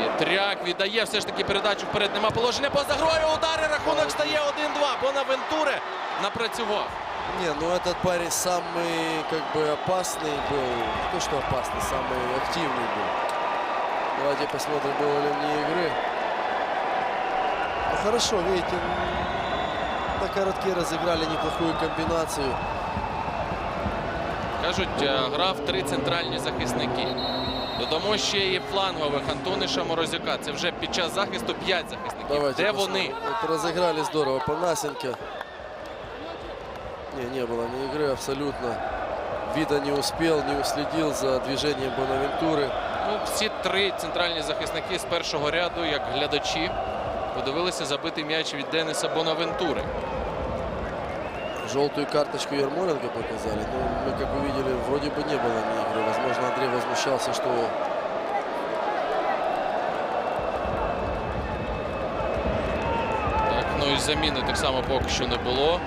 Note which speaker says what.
Speaker 1: Петряк віддає все ж таки передачу вперед. Нема положення поза грою. Удари. Рахунок стає 1-2. Бонавентуре напрацював.
Speaker 2: Не, ну этот парень самый как бы опасный был. Не то, что опасный, самый активный был. Давайте посмотрим, было ли вне игры. Ну хорошо, видите, м, на коротке разыграли неплохую комбинацию.
Speaker 1: Кажуть, е, грав три центральні захисники. Додамо ще і флангових Антониша Морозюка. Це вже під час захисту п'ять захисників.
Speaker 2: Давайте
Speaker 1: Де
Speaker 2: посмотрим.
Speaker 1: вони?
Speaker 2: Вот разыграли здорово. Панасенко. Не, не было ни игры абсолютно. Вида не успел, не уследил за движением Бонавентуры.
Speaker 1: Ну, всі три центральні захисники з першого ряду, як глядачі, подивилися забитий м'яч від Дениса Бонавентури.
Speaker 2: Желтую карточку Ярмоленко показали. Но мы, как увидели, вроде бы не было ни игры. Возможно, Андрей возмущался, что
Speaker 1: Так, ну і заміни так само поки що не було.